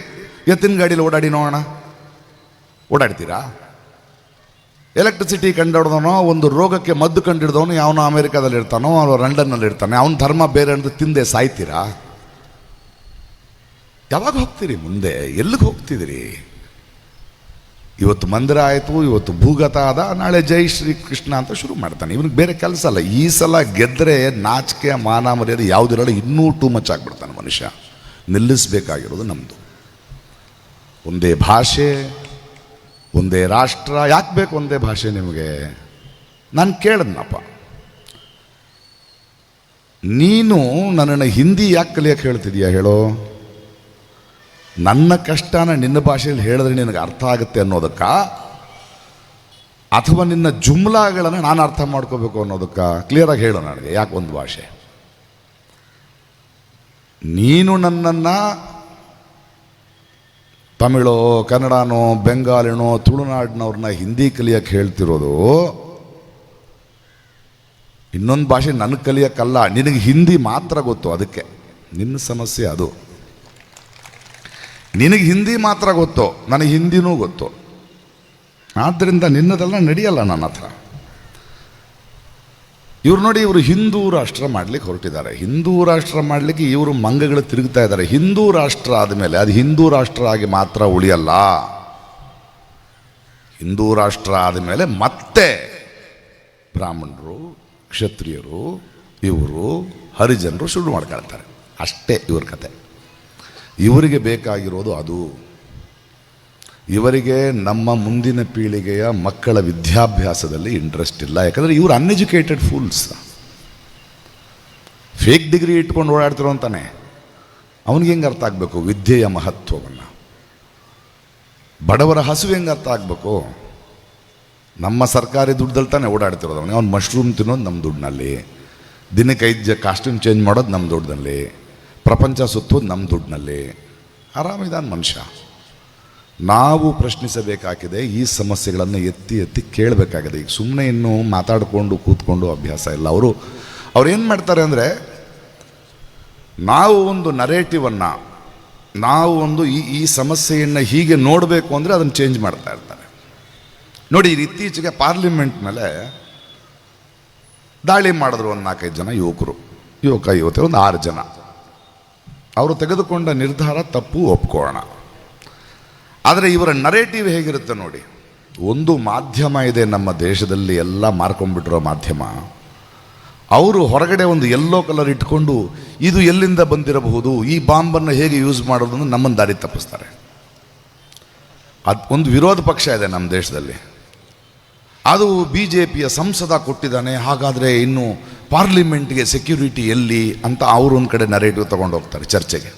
ಎತ್ತಿನ ಗಾಡೀಲಿ ಓಡಾಡಿ ನೋಡೋಣ. ಓಡಾಡ್ತೀರಾ? ಎಲೆಕ್ಟ್ರಿಸಿಟಿ ಕಂಡುಹಿಡ್ದವನೋ ಒಂದು ರೋಗಕ್ಕೆ ಮದ್ದು ಕಂಡಿಡ್ದವನು ಯಾವನೋ ಅಮೇರಿಕಾದಲ್ಲಿ ಇರ್ತಾನೋ ಅವನು ಲಂಡನ್ನಲ್ಲಿ ಇರ್ತಾನೆ ಅವನ ಧರ್ಮ ಬೇರೆ ಅಂದ್ರೆ ತಿಂದೆ ಸಾಯ್ತೀರಾ? ಯಾವಾಗ ಹೋಗ್ತೀರಿ ಮುಂದೆ? ಎಲ್ಲಿಗೆ ಹೋಗ್ತಿದ್ದೀರಿ? ಇವತ್ತು ಮಂದಿರ ಆಯಿತು, ಇವತ್ತು ಭೂಗತ ಆದ, ನಾಳೆ ಜೈ ಶ್ರೀ ಕೃಷ್ಣ ಅಂತ ಶುರು ಮಾಡ್ತಾನೆ. ಇವನಿಗೆ ಬೇರೆ ಕೆಲಸ ಅಲ್ಲ. ಈ ಸಲ ಗೆದ್ದರೆ ನಾಚಿಕೆ, ಮಾನ, ಮರ್ಯಾದೆ ಯಾವುದಿರಲ್ಲ ಇನ್ನೂ ಟೂ ಮಚ್ ಆಗ್ಬಿಡ್ತಾನೆ ಮನುಷ್ಯ. ನಿಲ್ಲಿಸಬೇಕಾಗಿರೋದು ನಮ್ಮದು ಒಂದೇ ಭಾಷೆ, ಒಂದೇ ರಾಷ್ಟ್ರ, ಯಾಕೆ ಬೇಕು ಒಂದೇ ಭಾಷೆ ನಿಮಗೆ? ನಾನು ಕೇಳಿದ್ನಪ್ಪ. ನೀನು ನನ್ನನ್ನು ಹಿಂದಿ ಯಾಕೆ ಕಲಿಯಕ್ಕೆ ಹೇಳ್ತಿದೀಯ ಹೇಳೋ? ನನ್ನ ಕಷ್ಟನ ನಿನ್ನ ಭಾಷೆಯಲ್ಲಿ ಹೇಳಿದ್ರೆ ನಿನಗೆ ಅರ್ಥ ಆಗುತ್ತೆ ಅನ್ನೋದಕ್ಕ? ಅಥವಾ ನಿನ್ನ ಜುಮ್ಲಾಗಳನ್ನು ನಾನು ಅರ್ಥ ಮಾಡ್ಕೋಬೇಕು ಅನ್ನೋದಕ್ಕ? ಕ್ಲಿಯರಾಗಿ ಹೇಳು ನನಗೆ, ಯಾಕೆ ಒಂದು ಭಾಷೆ? ನೀನು ನನ್ನನ್ನು ತಮಿಳೋ, ಕನ್ನಡನೋ, ಬೆಂಗಾಲಿನೋ, ತುಳುನಾಡಿನವ್ರನ್ನ ಹಿಂದಿ ಕಲಿಯಕ್ಕೆ ಹೇಳ್ತಿರೋದು, ಇನ್ನೊಂದು ಭಾಷೆ ನನಗೆ ಕಲಿಯೋಕ್ಕಲ್ಲ, ನಿನಗೆ ಹಿಂದಿ ಮಾತ್ರ ಗೊತ್ತು, ಅದಕ್ಕೆ ನಿನ್ನ ಸಮಸ್ಯೆ ಅದು. ನಿನಗೆ ಹಿಂದಿ ಮಾತ್ರ ಗೊತ್ತು? ನನಗೆ ಹಿಂದಿನೂ ಗೊತ್ತು? ಆದ್ದರಿಂದ ನಿನ್ನದೆಲ್ಲ ನಡೆಯಲ್ಲ ನನ್ನ ಹತ್ರ. ಇವ್ರು ನೋಡಿ ಇವರು ಹಿಂದೂ ರಾಷ್ಟ್ರ ಮಾಡ್ಲಿಕ್ಕೆ ಹೊರಟಿದ್ದಾರೆ. ಹಿಂದೂ ರಾಷ್ಟ್ರ ಮಾಡಲಿಕ್ಕೆ ಇವರು ಮಂಗಗಳು ತಿರುಗ್ತಾ ಇದ್ದಾರೆ. ಹಿಂದೂ ರಾಷ್ಟ್ರ ಆದಮೇಲೆ ಅದು ಹಿಂದೂ ರಾಷ್ಟ್ರ ಆಗಿ ಮಾತ್ರ ಉಳಿಯಲ್ಲ. ಹಿಂದೂ ರಾಷ್ಟ್ರ ಆದಮೇಲೆ ಮತ್ತೆ ಬ್ರಾಹ್ಮಣರು, ಕ್ಷತ್ರಿಯರು, ಇವರು ಹರಿಜನರು ಶುರು ಮಾಡ್ಕೊಳ್ತಾರೆ. ಅಷ್ಟೇ ಇವ್ರ ಕತೆ. ಇವರಿಗೆ ಬೇಕಾಗಿರೋದು ಅದು. ಇವರಿಗೆ ನಮ್ಮ ಮುಂದಿನ ಪೀಳಿಗೆಯ ಮಕ್ಕಳ ವಿದ್ಯಾಭ್ಯಾಸದಲ್ಲಿ ಇಂಟ್ರೆಸ್ಟ್ ಇಲ್ಲ. ಯಾಕಂದರೆ ಇವರು ಅನ್ಎಜುಕೇಟೆಡ್ ಫೂಲ್ಸ್ ಫೇಕ್ ಡಿಗ್ರಿ ಇಟ್ಕೊಂಡು ಓಡಾಡ್ತಿರೋ ಅಂತಾನೆ. ಅವನಿಗೆ ಹೆಂಗೆ ಅರ್ಥ ಆಗಬೇಕು? ವಿದ್ಯೆಯ ಮಹತ್ವವನ್ನು. ಬಡವರ ಹಸುವು ಹೆಂಗೆ ಅರ್ಥ ಆಗಬೇಕು? ನಮ್ಮ ಸರ್ಕಾರಿ ದುಡ್ಡಲ್ಲಿ ತಾನೇ ಓಡಾಡ್ತಿರೋದು ಅವನಿಗೆ ಅವ್ನು ಮಶ್ರೂಮ್ ತಿನ್ನೋದು ನಮ್ಮ ದುಡ್ಡಿನಲ್ಲಿ ದಿನಕ್ಕೆ ಐದು ಕಾಸ್ಟ್ಯೂಮ್ ಚೇಂಜ್ ಮಾಡೋದು ನಮ್ಮ ದುಡ್ಡಿನಲ್ಲಿ ಪ್ರಪಂಚ ಸುತ್ತು ನಮ್ಮ ದುಡ್ಡಿನಲ್ಲಿ. ಆರಾಮಿದಾನ ಮನುಷ್ಯ. ನಾವು ಪ್ರಶ್ನಿಸಬೇಕಾಗಿದೆ ಈ ಸಮಸ್ಯೆಗಳನ್ನು ಎತ್ತಿ ಎತ್ತಿ ಕೇಳಬೇಕಾಗಿದೆ. ಈಗ ಸುಮ್ಮನೆ ಇನ್ನು ಮಾತಾಡಿಕೊಂಡು ಕೂತ್ಕೊಂಡು ಅಭ್ಯಾಸ ಇಲ್ಲ. ಅವರು, ಅವ್ರು ಏನು ಮಾಡ್ತಾರೆ ಅಂದರೆ, ನಾವು ಒಂದು ನರೇಟಿವನ್ನು ನಾವು ಒಂದು ಈ ಈ ಸಮಸ್ಯೆಯನ್ನು ಹೀಗೆ ನೋಡಬೇಕು ಅಂದರೆ ಅದನ್ನು ಚೇಂಜ್ ಮಾಡ್ತಾ ಇರ್ತಾರೆ. ನೋಡಿ ಇತ್ತೀಚೆಗೆ ಪಾರ್ಲಿಮೆಂಟ್ ಮೇಲೆ ದಾಳಿ ಮಾಡಿದ್ರು ಒಂದು ನಾಲ್ಕೈದು ಜನ ಯುವಕರು. ಯುವಕ ಯುವತಿ ಒಂದು ಆರು ಜನ. ಅವರು ತೆಗೆದುಕೊಂಡ ನಿರ್ಧಾರ ತಪ್ಪು ಒಪ್ಕೋಣ. ಆದರೆ ಇವರ ನರೇಟಿವ್ ಹೇಗಿರುತ್ತೆ ನೋಡಿ. ಒಂದು ಮಾಧ್ಯಮ ಇದೆ ನಮ್ಮ ದೇಶದಲ್ಲಿ ಎಲ್ಲ ಮಾರ್ಕೊಂಡ್ಬಿಟ್ಟಿರೋ ಮಾಧ್ಯಮ. ಅವರು ಹೊರಗಡೆ ಒಂದು ಎಲ್ಲೋ ಕಲರ್ ಇಟ್ಕೊಂಡು ಇದು ಎಲ್ಲಿಂದ ಬಂದಿರಬಹುದು, ಈ ಬಾಂಬನ್ನು ಹೇಗೆ ಯೂಸ್ ಮಾಡೋದು ಅಂತ ನಮ್ಮನ್ನು ದಾರಿ ತಪ್ಪಿಸ್ತಾರೆ. ಅದು ಒಂದು ವಿರೋಧ ಪಕ್ಷ ಇದೆ ನಮ್ಮ ದೇಶದಲ್ಲಿ. ಅದು ಬಿ ಜೆ ಪಿಯ ಸಂಸದ ಕೊಟ್ಟಿದ್ದಾನೆ, ಹಾಗಾದರೆ ಇನ್ನು ಪಾರ್ಲಿಮೆಂಟ್ಗೆ ಸೆಕ್ಯೂರಿಟಿ ಎಲ್ಲಿ ಅಂತ ಅವರು ಒಂದು ಕಡೆ ನರೇಟಿವ್ ತಗೊಂಡು ಹೋಗ್ತಾರೆ ಚರ್ಚೆಗೆ.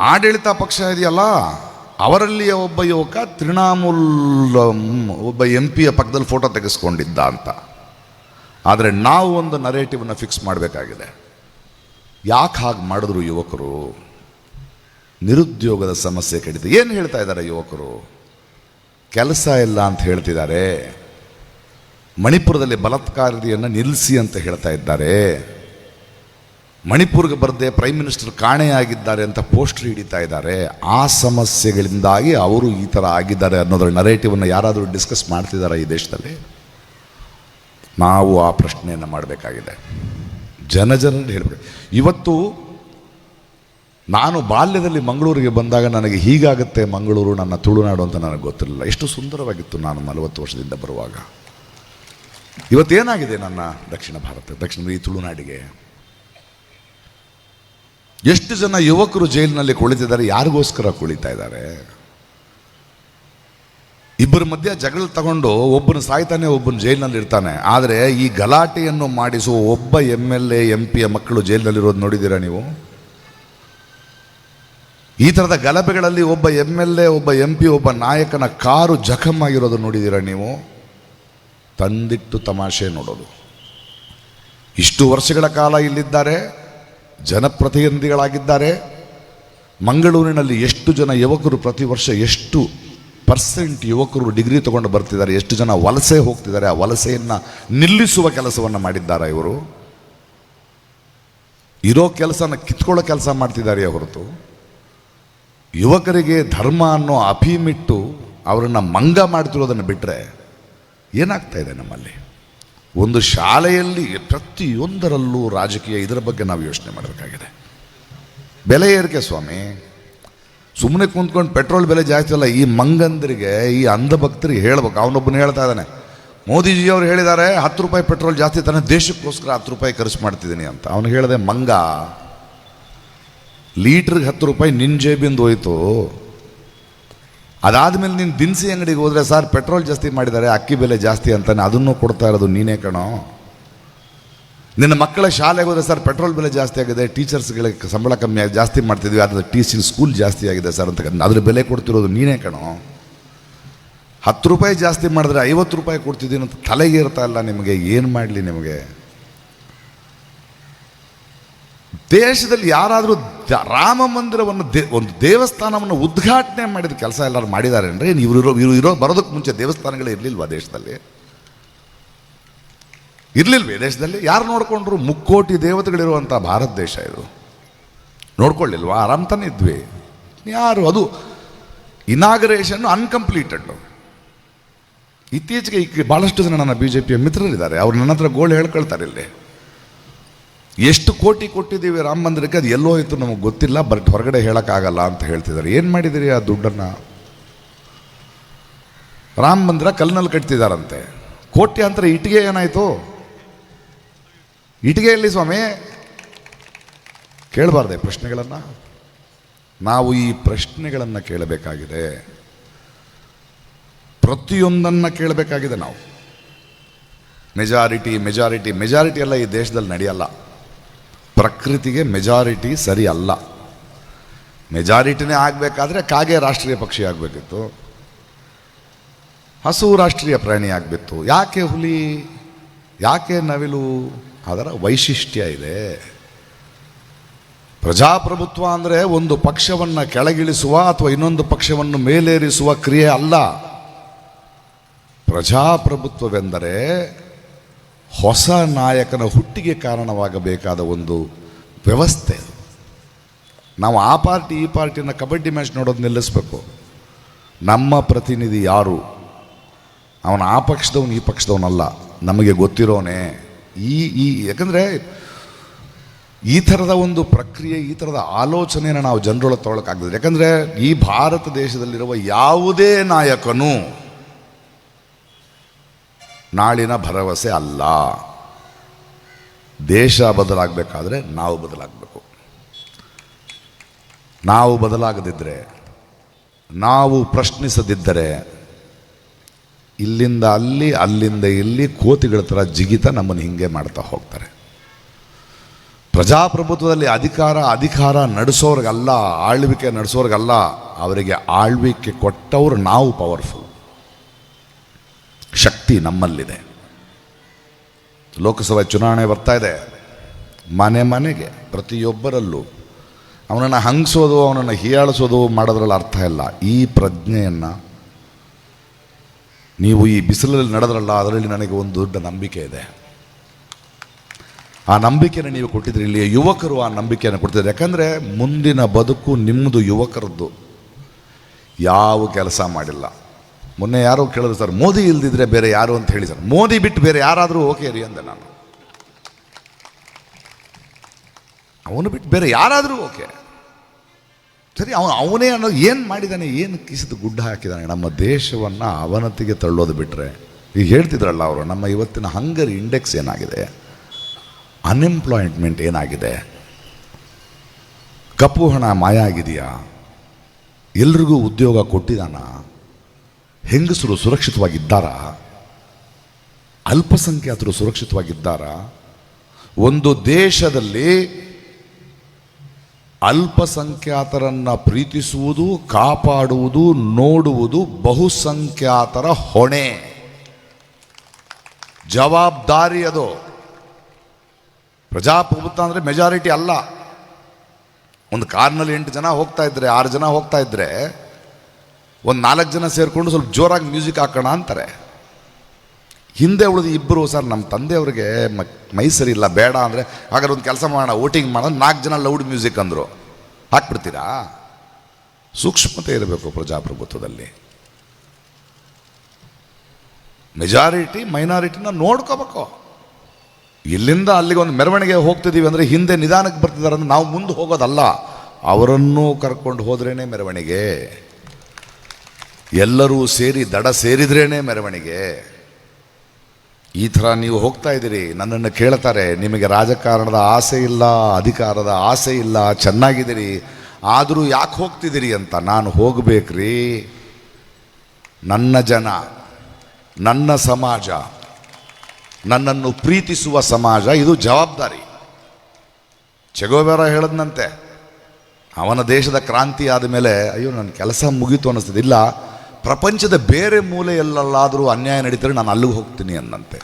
ಆಡಳಿತ ಪಕ್ಷ ಇದೆಯಲ್ಲ ಅವರಲ್ಲಿಯ ಒಬ್ಬ ಯುವಕ ತೃಣಮೂಲ್ ಒಬ್ಬ ಎಂ ಪಿಯ ಪಕ್ಕದಲ್ಲಿ ಫೋಟೋ ತೆಗೆಸ್ಕೊಂಡಿದ್ದ ಅಂತ. ಆದರೆ ನಾವು ಒಂದು ನರೇಟಿವನ್ನು ಫಿಕ್ಸ್ ಮಾಡಬೇಕಾಗಿದೆ. ಯಾಕೆ ಹಾಗೆ ಮಾಡಿದ್ರು ಯುವಕರು? ನಿರುದ್ಯೋಗದ ಸಮಸ್ಯೆ ಕಡಿತ ಏನು ಹೇಳ್ತಾ ಇದ್ದಾರೆ ಯುವಕರು? ಕೆಲಸ ಇಲ್ಲ ಅಂತ ಹೇಳ್ತಿದ್ದಾರೆ. ಮಣಿಪುರದಲ್ಲಿ ಬಲತ್ಕಾರಿಯನ್ನು ನಿಲ್ಲಿಸಿ ಅಂತ ಹೇಳ್ತಾ ಇದ್ದಾರೆ. ಮಣಿಪುರ್ಗೆ ಬರದೆ ಪ್ರೈಮ್ ಮಿನಿಸ್ಟರ್ ಕಾಣೆಯಾಗಿದ್ದಾರೆ ಅಂತ ಪೋಸ್ಟರ್ ಹಿಡಿತಾ ಇದ್ದಾರೆ. ಆ ಸಮಸ್ಯೆಗಳಿಂದಾಗಿ ಅವರು ಈ ಥರ ಆಗಿದ್ದಾರೆ ಅನ್ನೋದರ ನರೇಟಿವನ್ನು ಯಾರಾದರೂ ಡಿಸ್ಕಸ್ ಮಾಡ್ತಿದ್ದಾರೆ ಈ ದೇಶದಲ್ಲಿ? ನಾವು ಆ ಪ್ರಶ್ನೆಯನ್ನು ಮಾಡಬೇಕಾಗಿದೆ. ಜನ ಜನರಲ್ಲಿ ಹೇಳಬೇಕು. ಇವತ್ತು ನಾನು ಬಾಲ್ಯದಲ್ಲಿ ಮಂಗಳೂರಿಗೆ ಬಂದಾಗ ನನಗೆ ಹೀಗಾಗುತ್ತೆ ಮಂಗಳೂರು ನನ್ನ ತುಳುನಾಡು ಅಂತ ನನಗೆ ಗೊತ್ತಿರಲಿಲ್ಲ. ಎಷ್ಟು ಸುಂದರವಾಗಿತ್ತು ನಾನು ನಲವತ್ತು ವರ್ಷದಿಂದ ಬರುವಾಗ. ಇವತ್ತೇನಾಗಿದೆ ನನ್ನ ದಕ್ಷಿಣ ಭಾರತ, ದಕ್ಷಿಣ ಈ ತುಳುನಾಡಿಗೆ? ಎಷ್ಟು ಜನ ಯುವಕರು ಜೈಲಿನಲ್ಲಿ ಕುಳಿತಿದ್ದಾರೆ, ಯಾರಿಗೋಸ್ಕರ ಕುಳಿತಾ ಇದ್ದಾರೆ? ಇಬ್ಬರ ಮಧ್ಯೆ ಜಗಳ ತಗೊಂಡು ಒಬ್ಬನು ಸಾಯ್ತಾನೆ, ಒಬ್ಬನು ಜೈಲಿನಲ್ಲಿ ಇರ್ತಾನೆ. ಆದರೆ ಈ ಗಲಾಟೆಯನ್ನು ಮಾಡಿಸುವ ಒಬ್ಬ ಎಂ ಎಲ್ ಎ, ಎಂ ಪಿಯ ಮಕ್ಕಳು ಜೈಲಿನಲ್ಲಿರೋದು ನೋಡಿದ್ದೀರಾ ನೀವು? ಈ ಥರದ ಗಲಭೆಗಳಲ್ಲಿ ಒಬ್ಬ ಎಂ ಎಲ್ ಎ, ಒಬ್ಬ ಎಂ ಪಿ, ಒಬ್ಬ ನಾಯಕನ ಕಾರು ಜಖಮ್ ಆಗಿರೋದು ನೋಡಿದ್ದೀರಾ ನೀವು? ತಂದಿಟ್ಟು ತಮಾಷೆ ನೋಡೋದು. ಇಷ್ಟು ವರ್ಷಗಳ ಕಾಲ ಇಲ್ಲಿದ್ದಾರೆ, ಜನಪ್ರತಿನಿಧಿಗಳಾಗಿದ್ದಾರೆ. ಮಂಗಳೂರಿನಲ್ಲಿ ಎಷ್ಟು ಜನ ಯುವಕರು ಪ್ರತಿ ವರ್ಷ ಎಷ್ಟು ಪರ್ಸೆಂಟ್ ಯುವಕರು ಡಿಗ್ರಿ ತಗೊಂಡು ಬರ್ತಿದ್ದಾರೆ, ಎಷ್ಟು ಜನ ವಲಸೆ ಹೋಗ್ತಿದ್ದಾರೆ, ಆ ವಲಸೆಯನ್ನು ನಿಲ್ಲಿಸುವ ಕೆಲಸವನ್ನು ಮಾಡಿದ್ದಾರೆ ಇವರು? ಇರೋ ಕೆಲಸನ ಕಿತ್ಕೊಳ್ಳೋ ಕೆಲಸ ಮಾಡ್ತಿದ್ದಾರೆ ಹೊರತು. ಯುವಕರಿಗೆ ಧರ್ಮ ಅನ್ನೋ ಅಫೀಮಿಟ್ಟು ಅವರನ್ನು ಮಂಗ ಮಾಡ್ತಿರೋದನ್ನು ಬಿಟ್ಟರೆ ಏನಾಗ್ತಾ ಇದೆ ನಮ್ಮಲ್ಲಿ? ಒಂದು ಶಾಲೆಯಲ್ಲಿ ಪ್ರತಿಯೊಂದರಲ್ಲೂ ರಾಜಕೀಯ ಇದರ ಬಗ್ಗೆ ನಾವು ಯೋಚನೆ ಮಾಡಬೇಕಾಗಿದೆ. ಬೆಲೆ ಏರಿಕೆ ಸ್ವಾಮಿ. ಸುಮ್ಮನೆ ಕುಂತ್ಕೊಂಡು ಪೆಟ್ರೋಲ್ ಬೆಲೆ ಜಾಸ್ತಿ ಅಲ್ಲ, ಈ ಮಂಗಂದರಿಗೆ, ಈ ಅಂಧಭಕ್ತರಿಗೆ ಹೇಳ್ಬೇಕು. ಅವನೊಬ್ಬನು ಹೇಳ್ತಾ ಇದ್ದಾನೆ ಮೋದಿಜಿಯವರು ಹೇಳಿದ್ದಾರೆ, ಹತ್ತು ರೂಪಾಯಿ ಪೆಟ್ರೋಲ್ ಜಾಸ್ತಿ ತಾನೆ, ದೇಶಕ್ಕೋಸ್ಕರ ಹತ್ತು ರೂಪಾಯಿ ಖರ್ಚು ಮಾಡ್ತಿದ್ದೀನಿ ಅಂತ. ಅವನು ಹೇಳಿದೆ, ಮಂಗ, ಲೀಟ್ರಿಗೆ ಹತ್ತು ರೂಪಾಯಿ ನಿನ್ನ ಜೇಬಿಂದ ಹೋಯ್ತು. ಅದಾದ್ಮೇಲೆ ನೀನು ದಿನಸಿ ಅಂಗಡಿಗೆ ಹೋದರೆ ಸರ್ ಪೆಟ್ರೋಲ್ ಜಾಸ್ತಿ ಮಾಡಿದ್ದಾರೆ, ಅಕ್ಕಿ ಬೆಲೆ ಜಾಸ್ತಿ ಅಂತಾನೆ ಅದನ್ನು ಕೊಡ್ತಾ ಇರೋದು ನೀನೇ ಕಣೋ. ನಿನ್ನ ಮಕ್ಕಳ ಶಾಲೆಗೆ ಹೋದರೆ ಸರ್ ಪೆಟ್ರೋಲ್ ಬೆಲೆ ಜಾಸ್ತಿ ಆಗಿದೆ, ಟೀಚರ್ಸ್ಗಳಿಗೆ ಸಂಬಳ ಕಮ್ಮಿ ಆಗಿ ಜಾಸ್ತಿ ಮಾಡ್ತಿದ್ವಿ, ಆದರೆ ಟೀಚಿಂಗ್ ಸ್ಕೂಲ್ ಜಾಸ್ತಿ ಆಗಿದೆ ಸರ್ ಅಂತ ಅದ್ರ ಬೆಲೆ ಕೊಡ್ತಿರೋದು ನೀನೇ ಕಣೋ. ಹತ್ತು ರೂಪಾಯಿ ಜಾಸ್ತಿ ಮಾಡಿದ್ರೆ ಐವತ್ತು ರೂಪಾಯಿ ಕೊಡ್ತಿದ್ದೀನಿ ಅಂತ ತಲೆಗೆ ಇರ್ತಾ ಇಲ್ಲ ನಿಮಗೆ, ಏನು ಮಾಡಲಿ ನಿಮಗೆ? ದೇಶದಲ್ಲಿ ಯಾರಾದರೂ ರಾಮ ಮಂದಿರವನ್ನು ದೇ, ಒಂದು ದೇವಸ್ಥಾನವನ್ನು ಉದ್ಘಾಟನೆ ಮಾಡಿದ ಕೆಲಸ ಎಲ್ಲರೂ ಮಾಡಿದ್ದಾರೆ ಅಂದರೆ ಇವರು ಇರೋ ಇವರು ಇರೋ ಬರೋದಕ್ಕೆ ಮುಂಚೆ ದೇವಸ್ಥಾನಗಳೇ ಇರಲಿಲ್ವಾ ದೇಶದಲ್ಲಿ? ಇರಲಿಲ್ವೇ ದೇಶದಲ್ಲಿ? ಯಾರು ನೋಡಿಕೊಂಡ್ರು? ಮುಕ್ಕೋಟಿ ದೇವತೆಗಳಿರುವಂಥ ಭಾರತ ದೇಶ ಇದು. ನೋಡ್ಕೊಳ್ಳಿಲ್ವಾ? ಆರಾಮ್ ತಾನೇ ಇದ್ವಿ. ಯಾರು ಅದು? ಇನಾಗರೇಷನ್ ಅನ್ಕಂಪ್ಲೀಟೆಡ್ ಇತ್ತೀಚೆಗೆ ಈ ಭಾಳಷ್ಟು ಜನ ನನ್ನ ಬಿ ಜೆ ಪಿಯ ಮಿತ್ರರಿದ್ದಾರೆ. ಅವ್ರು ನನ್ನ ಹತ್ರ ಗೋಳು ಹೇಳ್ಕೊಳ್ತಾರೆ ಇಲ್ಲಿ. ಎಷ್ಟು ಕೋಟಿ ಕೊಟ್ಟಿದ್ದೀವಿ ರಾಮ ಮಂದಿರಕ್ಕೆ, ಅದು ಎಲ್ಲೋ ಇತ್ತು, ನಮಗೆ ಗೊತ್ತಿಲ್ಲ, ಬಟ್ ಹೊರಗಡೆ ಹೇಳೋಕ್ಕಾಗಲ್ಲ ಅಂತ ಹೇಳ್ತಿದ್ದಾರೆ. ಏನು ಮಾಡಿದಿರಿ ಆ ದುಡ್ಡನ್ನು? ರಾಮ ಮಂದಿರ ಕಲ್ಲಿನಲ್ಲಿ ಕೋಟಿ ಕೋಟ್ಯಾಂತರ ಇಟ್ಟಿಗೆ ಏನಾಯಿತು? ಇಟ್ಟಿಗೆಯಲ್ಲಿ ಸ್ವಾಮಿ? ಕೇಳಬಾರ್ದೆ ಪ್ರಶ್ನೆಗಳನ್ನು. ನಾವು ಈ ಪ್ರಶ್ನೆಗಳನ್ನು ಕೇಳಬೇಕಾಗಿದೆ. ಪ್ರತಿಯೊಂದನ್ನು ಕೇಳಬೇಕಾಗಿದೆ ನಾವು. ಮೆಜಾರಿಟಿ ಮೆಜಾರಿಟಿ ಮೆಜಾರಿಟಿ ಎಲ್ಲ ಈ ದೇಶದಲ್ಲಿ ನಡೆಯಲ್ಲ. ಪ್ರಕೃತಿಗೆ ಮೆಜಾರಿಟಿ ಸರಿ ಅಲ್ಲ ಮೆಜಾರಿಟಿನೇ ಆಗಬೇಕಾದ್ರೆ ಕಾಗೆ ರಾಷ್ಟ್ರೀಯ ಪಕ್ಷಿ ಆಗಬೇಕಿತ್ತು. ಹಸು ರಾಷ್ಟ್ರೀಯ ಪ್ರಾಣಿ ಆಗಬೇಕು ಯಾಕೆ ಹುಲಿ? ಯಾಕೆ ನವಿಲು? ಅದರ ವೈಶಿಷ್ಟ್ಯ ಇದೆ. ಪ್ರಜಾಪ್ರಭುತ್ವ ಅಂದರೆ ಒಂದು ಪಕ್ಷವನ್ನು ಕೆಳಗಿಳಿಸುವ ಅಥವಾ ಇನ್ನೊಂದು ಪಕ್ಷವನ್ನು ಮೇಲೇರಿಸುವ ಕ್ರಿಯೆ ಅಲ್ಲ. ಪ್ರಜಾಪ್ರಭುತ್ವವೆಂದರೆ ಹೊಸ ನಾಯಕನ ಹುಟ್ಟಿಗೆ ಕಾರಣವಾಗಬೇಕಾದ ಒಂದು ವ್ಯವಸ್ಥೆ. ನಾವು ಆ ಪಾರ್ಟಿ ಈ ಪಾರ್ಟಿಯನ್ನು ಕಬಡ್ಡಿ ಮ್ಯಾಚ್ ನೋಡೋದು ನಿಲ್ಲಿಸ್ಬೇಕು. ನಮ್ಮ ಪ್ರತಿನಿಧಿ ಯಾರು? ಅವನು ಆ ಪಕ್ಷದವನು ಈ ಪಕ್ಷದವನಲ್ಲ. ನಮಗೆ ಗೊತ್ತಿರೋನೆ. ಈ ಈ, ಯಾಕಂದರೆ ಈ ಥರದ ಒಂದು ಪ್ರಕ್ರಿಯೆ, ಈ ಥರದ ಆಲೋಚನೆಯನ್ನು ನಾವು ಜನರೊಳಗೆ ತೊಗೊಳಕ್ಕಾಗ್ತದೆ ಯಾಕಂದರೆ ಈ ಭಾರತ ದೇಶದಲ್ಲಿರುವ ಯಾವುದೇ ನಾಯಕನು ನಾಳಿನ ಭರವಸೆ ಅಲ್ಲ. ದೇಶ ಬದಲಾಗಬೇಕಾದ್ರೆ ನಾವು ಬದಲಾಗಬೇಕು. ನಾವು ಬದಲಾಗದಿದ್ದರೆ ನಾವು ಪ್ರಶ್ನಿಸದಿದ್ದರೆ, ಇಲ್ಲಿಂದ ಅಲ್ಲಿ, ಅಲ್ಲಿಂದ ಇಲ್ಲಿ ಕೋತಿಗಳ ಥರ ಜಿಗಿತ ನಮ್ಮನ್ನು ಹಿಂಗೆ ಮಾಡ್ತಾ ಹೋಗ್ತಾರೆ. ಪ್ರಜಾಪ್ರಭುತ್ವದಲ್ಲಿ ಅಧಿಕಾರ ಅಧಿಕಾರ ನಡೆಸೋರ್ಗಲ್ಲ, ಆಳ್ವಿಕೆ ನಡೆಸೋರ್ಗಲ್ಲ, ಅವರಿಗೆ ಆಳ್ವಿಕೆ ಕೊಟ್ಟವರು ನಾವು ಪವರ್ಫುಲ್ ಶಕ್ತಿ ನಮ್ಮಲ್ಲಿದೆ. ಲೋಕಸಭಾ ಚುನಾವಣೆ ಬರ್ತಾ ಇದೆ. ಮನೆ ಮನೆಗೆ ಪ್ರತಿಯೊಬ್ಬರಲ್ಲೂ ಅವನನ್ನು ಹಂಗಿಸೋದು, ಅವನನ್ನು ಹೀಯಾಳಿಸೋದು ಮಾಡೋದ್ರಲ್ಲಿ ಅರ್ಥ ಇಲ್ಲ. ಈ ಪ್ರಜ್ಞೆಯನ್ನು ನೀವು ಈ ಬಿಸಿಲಲ್ಲಿ ನಡೆದ್ರಲ್ಲ, ಅದರಲ್ಲಿ ನನಗೆ ಒಂದು ದೊಡ್ಡ ನಂಬಿಕೆ ಇದೆ. ಆ ನಂಬಿಕೆಯನ್ನು ನೀವು ಕೊಟ್ಟಿದ್ರಿ ಇಲ್ಲಿ ಯುವಕರು ಆ ನಂಬಿಕೆಯನ್ನು ಕೊಡ್ತಿದ್ರು ಯಾಕಂದರೆ ಮುಂದಿನ ಬದುಕು ನಿಮ್ಮದು, ಯುವಕರದ್ದು. ಯಾವ ಕೆಲಸ ಮಾಡಿಲ್ಲ. ಮೊನ್ನೆ ಯಾರೋ ಕೇಳಿದ್ರು ಸರ್, ಮೋದಿ ಇಲ್ದಿದ್ರೆ ಬೇರೆ ಯಾರು ಅಂತ ಹೇಳಿ ಸರ್. ಮೋದಿ ಬಿಟ್ಟು ಬೇರೆ ಯಾರಾದರೂ ಓಕೆ ರೀ ಅಂದೆ ನಾನು. ಅವನು ಬಿಟ್ಟು ಬೇರೆ ಯಾರಾದರೂ ಓಕೆ. ಸರಿ, ಅವನು, ಅವನೇ ಅನ್ನೋದು ಏನು ಮಾಡಿದ್ದಾನೆ ಏನು ಕಿಸಿದು ಗುಡ್ಡ ಹಾಕಿದ್ದಾನೆ ನಮ್ಮ ದೇಶವನ್ನು ಅವನತಿಗೆ ತಳ್ಳೋದು ಬಿಟ್ಟರೆ ಈಗ ಹೇಳ್ತಿದ್ರಲ್ಲ ಅವರು, ನಮ್ಮ ಇವತ್ತಿನ ಹಂಗರ್ ಇಂಡೆಕ್ಸ್ ಏನಾಗಿದೆ? ಅನ್ಎಂಪ್ಲಾಯ್ಮೆಂಟ್ ಏನಾಗಿದೆ? ಕಪ್ಪು ಹಣ ಮಾಯ ಆಗಿದೆಯಾ ಎಲ್ರಿಗೂ ಉದ್ಯೋಗ ಕೊಟ್ಟಿದ್ದಾನ ಹೆಂಗಸರು ಸುರಕ್ಷಿತವಾಗಿದ್ದಾರಾ? ಅಲ್ಪಸಂಖ್ಯಾತರು ಸುರಕ್ಷಿತವಾಗಿದ್ದಾರಾ? ಒಂದು ದೇಶದಲ್ಲಿ ಅಲ್ಪಸಂಖ್ಯಾತರನ್ನು ಪ್ರೀತಿಸುವುದು, ಕಾಪಾಡುವುದು, ನೋಡುವುದು ಬಹುಸಂಖ್ಯಾತರ ಹೊಣೆ. ಜವಾಬ್ದಾರಿ ಅದು. ಪ್ರಜಾಪ್ರಭುತ್ವ ಅಂದರೆ ಮೆಜಾರಿಟಿ ಅಲ್ಲ. ಒಂದು ಕಾರ್ನಲ್ಲಿ ಎಂಟು ಜನ ಹೋಗ್ತಾ ಇದ್ರೆ, ಆರು ಜನ ಹೋಗ್ತಾ ಇದ್ರೆ ಒಂದು ನಾಲ್ಕು ಜನ ಸೇರಿಕೊಂಡು ಸ್ವಲ್ಪ ಜೋರಾಗಿ ಮ್ಯೂಸಿಕ್ ಹಾಕೋಣ ಅಂತಾರೆ. ಹಿಂದೆ ಉಳಿದು ಇಬ್ಬರು ಸರ್ ನಮ್ಮ ತಂದೆಯವ್ರಿಗೆ ಮ ಮೈ ಸರಿ ಇಲ್ಲ, ಬೇಡ ಅಂದರೆ ಹಾಗಾದ್ರೆ ಒಂದು ಕೆಲಸ ಮಾಡೋಣ, ವೋಟಿಂಗ್ ಮಾಡೋಣ ನಾಲ್ಕು ಜನ ಲೌಡ್ ಮ್ಯೂಸಿಕ್ ಅಂದರು. ಹಾಕ್ಬಿಡ್ತೀರಾ? ಸೂಕ್ಷ್ಮತೆ ಇರಬೇಕು ಪ್ರಜಾಪ್ರಭುತ್ವದಲ್ಲಿ. ಮೆಜಾರಿಟಿ, ಮೈನಾರಿಟಿನ ನೋಡ್ಕೋಬೇಕು. ಇಲ್ಲಿಂದ ಅಲ್ಲಿಗೆ ಒಂದು ಮೆರವಣಿಗೆ ಹೋಗ್ತಿದ್ದೀವಿ ಅಂದರೆ ಹಿಂದೆ ನಿಧಾನಕ್ಕೆ ಬರ್ತಿದ್ದಾರೆ ಅಂದ್ರೆ ನಾವು ಮುಂದೆ ಹೋಗೋದಲ್ಲ. ಅವರನ್ನೂ ಕರ್ಕೊಂಡು ಹೋದ್ರೇ ಮೆರವಣಿಗೆ. ಎಲ್ಲರೂ ಸೇರಿ, ದಡ ಸೇರಿದ್ರೇನೆ ಮೆರವಣಿಗೆ. ಈ ಥರ ನೀವು ಹೋಗ್ತಾ ಇದ್ದೀರಿ. ನನ್ನನ್ನು ಕೇಳ್ತಾರೆ, ನಿಮಗೆ ರಾಜಕಾರಣದ ಆಸೆ ಇಲ್ಲ, ಅಧಿಕಾರದ ಆಸೆ ಇಲ್ಲ, ಚೆನ್ನಾಗಿದ್ದೀರಿ, ಆದರೂ ಯಾಕೆ ಹೋಗ್ತಿದ್ದೀರಿ ಅಂತ ನಾನು ಹೋಗಬೇಕ್ರಿ. ನನ್ನ ಜನ, ನನ್ನ ಸಮಾಜ, ನನ್ನನ್ನು ಪ್ರೀತಿಸುವ ಸಮಾಜ, ಇದು ಜವಾಬ್ದಾರಿ. ಚೆಗೋಬೇರ ಹೇಳದ್ನಂತೆ. ಅವನ ದೇಶದ ಕ್ರಾಂತಿ ಆದ ಮೇಲೆ, ಅಯ್ಯೋ, ನನ್ನ ಕೆಲಸ ಮುಗೀತು ಅನ್ನಿಸ್ತದೆ. ಇಲ್ಲ ಪ್ರಪಂಚದ ಬೇರೆ ಮೂಲೆಯಲ್ಲಾದರೂ ಅನ್ಯಾಯ ನಡೀತಾರೆ, ನಾನು ಅಲ್ಲಿಗೆ ಹೋಗ್ತೀನಿ ಅನ್ನಂತೆ.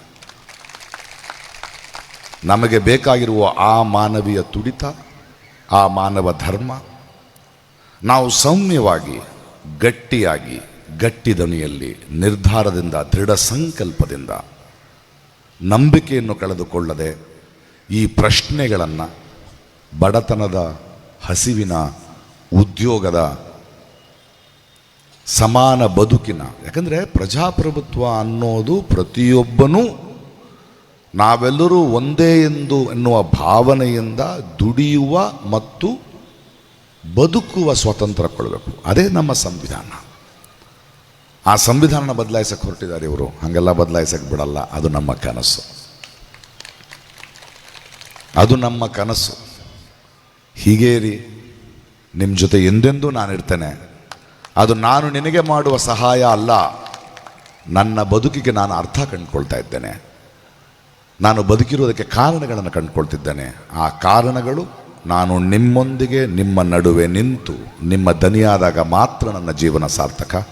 ನಮಗೆ ಬೇಕಾಗಿರುವ ಆ ಮಾನವೀಯ ತುಡಿತ, ಆ ಮಾನವ ಧರ್ಮ, ನಾವು ಸೌಮ್ಯವಾಗಿ, ಗಟ್ಟಿಯಾಗಿ, ಗಟ್ಟಿ ದನಿಯಲ್ಲಿ, ನಿರ್ಧಾರದಿಂದ, ದೃಢ ಸಂಕಲ್ಪದಿಂದ ನಂಬಿಕೆಯನ್ನು ಕಳೆದುಕೊಳ್ಳದೆ ಈ ಪ್ರಶ್ನೆಗಳನ್ನು ಬಡತನದ ಹಸಿವಿನ ಉದ್ಯೋಗದ ಸಮಾನ ಬದುಕಿನ. ಯಾಕಂದರೆ ಪ್ರಜಾಪ್ರಭುತ್ವ ಅನ್ನೋದು ಪ್ರತಿಯೊಬ್ಬನೂ ನಾವೆಲ್ಲರೂ ಒಂದೇ ಎಂದು ಎನ್ನುವ ಭಾವನೆಯಿಂದ ದುಡಿಯುವ ಮತ್ತು ಬದುಕುವ ಸ್ವಾತಂತ್ರ್ಯ ಕೊಡಬೇಕು. ಅದೇ ನಮ್ಮ ಸಂವಿಧಾನ. ಆ ಸಂವಿಧಾನ ಬದಲಾಯಿಸಕ್ಕೆ ಹೊರಟಿದ್ದಾರೆ ಇವರು. ಹಾಗೆಲ್ಲ ಬದಲಾಯಿಸಕ್ಕೆ ಬಿಡಲ್ಲ. ಅದು ನಮ್ಮ ಕನಸು. ಅದು ನಮ್ಮ ಕನಸು. ಹೀಗೇರಿ. ನಿಮ್ಮ ಜೊತೆ ಎಂದೆಂದೂ ನಾನಿರ್ತೇನೆ. ಅದು ನಾನು ನಿನಗೆ ಮಾಡುವ ಸಹಾಯ ಅಲ್ಲ. ನನ್ನ ಬದುಕಿಗೆ ನಾನು ಅರ್ಥ ಕಂಡುಕೊಳ್ತಾ ಇದ್ದೇನೆ. ನಾನು ಬದುಕಿರುವುದಕ್ಕೆ ಕಾರಣಗಳನ್ನು ಕಂಡುಕೊಳ್ತಿದ್ದೇನೆ. ಆ ಕಾರಣಗಳು ನಾನು ನಿಮ್ಮೊಂದಿಗೆ, ನಿಮ್ಮ ನಡುವೆ ನಿಂತು, ನಿಮ್ಮ ದನಿಯಾದಾಗ ಮಾತ್ರ ನನ್ನ ಜೀವನ ಸಾರ್ಥಕ.